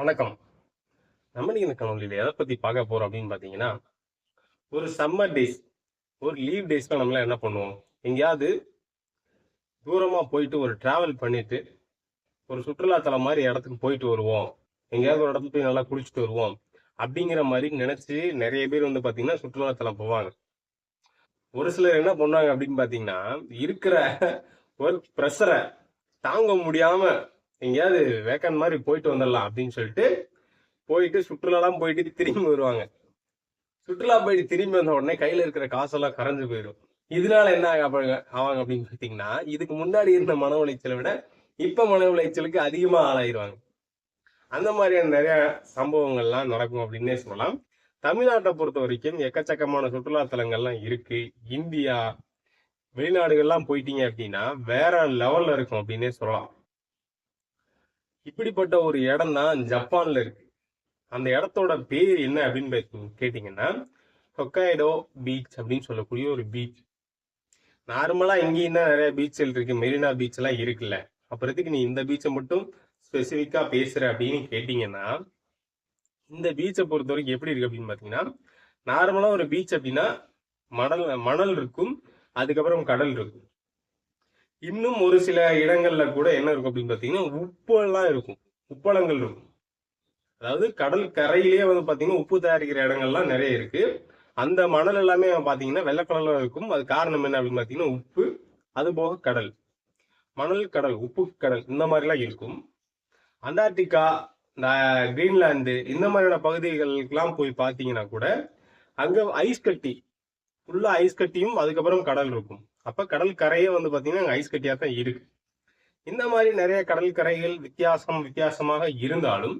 வணக்கம். நம்ம இந்த கனவுல எதை பத்தி பார்க்க போறோம் அப்படின்னு பாத்தீங்கன்னா ஒரு சம்மர் டேஸ் ஒரு லீவ் டேஸ்ல நம்மளாம் என்ன பண்ணுவோம்? எங்கேயாவது தூரமா போயிட்டு ஒரு டிராவல் பண்ணிட்டு ஒரு சுற்றுலாத்தலம் மாதிரி இடத்துக்கு போயிட்டு வருவோம். எங்கேயாவது ஒரு இடத்துல போய் நல்லா குளிச்சுட்டு வருவோம். அப்படிங்கிற மாதிரி நினைச்சு நிறைய பேர் வந்து பாத்தீங்கன்னா சுற்றுலாத்தலம் போவாங்க. ஒரு சிலர் என்ன பண்ணுவாங்க அப்படின்னு பாத்தீங்கன்னா இருக்கிற ஒரு ப்ரெஷரை தாங்க முடியாம எங்கேயாவது வேக்கன் மாதிரி போயிட்டு வந்துடலாம் அப்படின்னு சொல்லிட்டு போயிட்டு சுற்றுலாலாம் போயிட்டு திரும்பி வருவாங்க. சுற்றுலா போயிட்டு திரும்பி வந்த உடனே கையில இருக்கிற காசெல்லாம் கரைஞ்சு போயிடும். இதனால என்ன ஆவாங்க அப்படின்னு பார்த்தீங்கன்னா இதுக்கு முன்னாடி இருந்த மன உளைச்சலை விட இப்ப மன உளைச்சலுக்கு அதிகமா ஆளாயிருவாங்க. அந்த மாதிரியான நிறைய சம்பவங்கள்லாம் நடக்கும் அப்படின்னே சொல்லலாம். தமிழ்நாட்டை பொறுத்த வரைக்கும் எக்கச்சக்கமான சுற்றுலா தலங்கள்லாம் இருக்கு. இந்தியா வெளிநாடுகள்லாம் போயிட்டீங்க அப்படின்னா வேற லெவல்ல இருக்கும் அப்படின்னே சொல்லலாம். இப்படிப்பட்ட ஒரு இடம் தான் ஜப்பான்ல இருக்கு. அந்த இடத்தோட பேர் என்ன அப்படின்னு கேட்டீங்கன்னா ஹொக்காய்டோ பீச் அப்படின்னு சொல்லக்கூடிய ஒரு பீச். நார்மலா இங்கேயும் தான் நிறைய பீச்கள் இருக்கு. மெரினா பீச் எல்லாம் இருக்குல்ல. அப்புறத்துக்கு நீ இந்த பீச்சை மட்டும் ஸ்பெசிஃபிக்கா பேசுற அப்படின்னு கேட்டீங்கன்னா இந்த பீச்சை பொறுத்த வரைக்கும் எப்படி இருக்கு அப்படின்னு பாத்தீங்கன்னா நார்மலா ஒரு பீச் அப்படின்னா மணல் மணல் இருக்கும். அதுக்கப்புறம் கடல் இருக்கும். இன்னும் ஒரு சில இடங்கள்ல கூட என்ன இருக்கும் அப்படின்னு பாத்தீங்கன்னா உப்பெல்லாம் இருக்கும். உப்பளங்கள் இருக்கும். அதாவது கடல் கரையிலேயே வந்து பாத்தீங்கன்னா உப்பு தயாரிக்கிற இடங்கள்லாம் நிறைய இருக்கு. அந்த மணல் எல்லாமே பாத்தீங்கன்னா வெள்ளை இருக்கும். அது காரணம் என்ன அப்படின்னு பாத்தீங்கன்னா உப்பு அது போக கடல். மணல் கடல் உப்பு கடல் இந்த மாதிரிலாம் இருக்கும். அண்டார்டிகா இந்த கிரீன்லாந்து இந்த மாதிரியான பகுதிகளுக்கெல்லாம் போய் பார்த்தீங்கன்னா கூட அங்கே ஐஸ் கட்டி ஃபுல்லாக ஐஸ் கட்டியும் அதுக்கப்புறம் கடல் இருக்கும். அப்ப கடல் கரையே வந்து பாத்தீங்கன்னா அங்க ஐஸ் கட்டியா தான் இருக்கு. இந்த மாதிரி நிறைய கடல் கரைகள் வித்தியாசம் வித்தியாசமாக இருந்தாலும்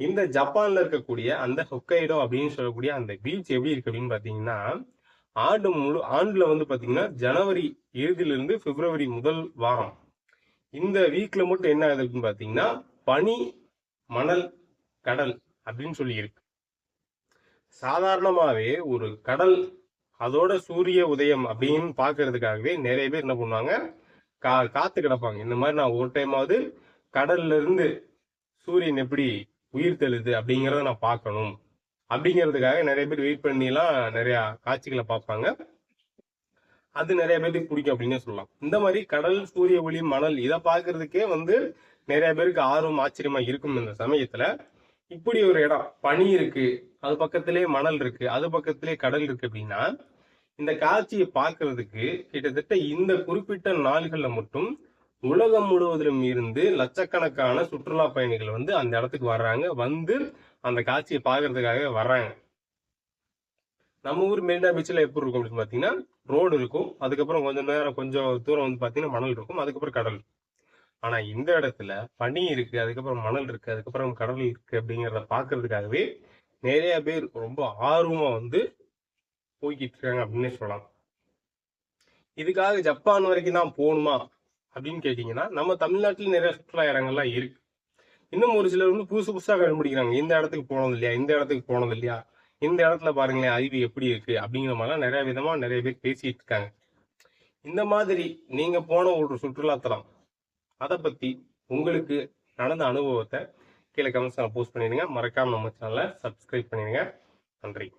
இந்த ஜப்பான்ல இருக்கக்கூடிய அந்த ஹொக்கைடோ அப்படின்னு சொல்லக்கூடிய அந்த பீச் எப்படி இருக்கு அப்படின்னு பாத்தீங்கன்னா ஆண்டு முழு ஆண்டுல வந்து பாத்தீங்கன்னா ஜனவரி இறுதியிலிருந்து பிப்ரவரி முதல் வாரம் இந்த வீக்ல மட்டும் என்ன ஆகுது அப்படின்னு பாத்தீங்கன்னா பனி மணல் கடல் அப்படின்னு சொல்லி இருக்கு. சாதாரணமாவே ஒரு கடல் அதோட சூரிய உதயம் அப்படின்னு பாக்குறதுக்காகவே நிறைய பேர் என்ன பண்ணுவாங்க? கா காத்து கிடப்பாங்க. இந்த மாதிரி நான் ஒரு டைமாவது கடல்ல இருந்து சூரியன் எப்படி உயிர் தெழுது அப்படிங்கிறத நான் பார்க்கணும். அப்படிங்கிறதுக்காக நிறைய பேர் வெயிட் பண்ணிலாம் நிறைய காட்சிகளை பார்ப்பாங்க. அது நிறைய பேருக்கு பிடிக்கும் அப்படின்னே சொல்லலாம். இந்த மாதிரி கடல் சூரிய ஒளி மணல் இதை பார்க்கறதுக்கே வந்து நிறைய பேருக்கு ஆர்வம் ஆச்சரியமா இருக்கும் இந்த சமயத்துல. இப்படி ஒரு இடம் பனி இருக்கு அது பக்கத்திலே மணல் இருக்கு அது பக்கத்திலே கடல் இருக்கு அப்படின்னா இந்த காட்சியை பார்க்கறதுக்கு கிட்டத்தட்ட இந்த குறிப்பிட்ட நாள்கள்ல மட்டும் உலகம் முழுவதிலும் இருந்து லட்சக்கணக்கான சுற்றுலா பயணிகள் வந்து அந்த இடத்துக்கு வர்றாங்க. வந்து அந்த காட்சியை பார்க்கறதுக்காக வர்றாங்க. நம்ம ஊர் மெரினா பீச்சில் எப்படி இருக்கும் அப்படின்னு பார்த்தீங்கன்னா ரோடு இருக்கும். அதுக்கப்புறம் கொஞ்சம் நேரம் கொஞ்சம் தூரம் வந்து பார்த்தீங்கன்னா மணல் இருக்கும். அதுக்கப்புறம் கடல். ஆனா இந்த இடத்துல பனி இருக்கு அதுக்கப்புறம் மணல் இருக்கு அதுக்கப்புறம் கடல் இருக்கு அப்படிங்கிறத பார்க்கறதுக்காகவே நிறைய பேர் ரொம்ப ஆர்வமா வந்து போய்கிட்டு இருக்காங்க அப்படின்னே சொல்லலாம். இதுக்காக ஜப்பான் வரைக்கும் தான் போகணுமா அப்படின்னு கேட்டீங்கன்னா நம்ம தமிழ்நாட்டில் நிறைய சுற்றுலா இடங்கள்லாம் இருக்கு. இன்னும் ஒரு சிலர் வந்து புதுசு புதுசாக கண்டுபிடிக்கிறாங்க. இந்த இடத்துக்கு போனது இல்லையா? இந்த இடத்துக்கு போனது இல்லையா? இந்த இடத்துல பாருங்களேன் அருவி எப்படி இருக்கு? அப்படிங்கிற மாதிரிலாம் நிறைய விதமா நிறைய பேர் பேசிட்டு இருக்காங்க. இந்த மாதிரி நீங்க போன ஒரு சுற்றுலாத்தலம் அதை பத்தி உங்களுக்கு நடந்த அனுபவத்தை கீழே கமெண்ட்ஸ் போஸ்ட் பண்ணிடுங்க. மறக்காம நம்ம சேனலை சப்ஸ்கிரைப் பண்ணிடுங்க. நன்றி.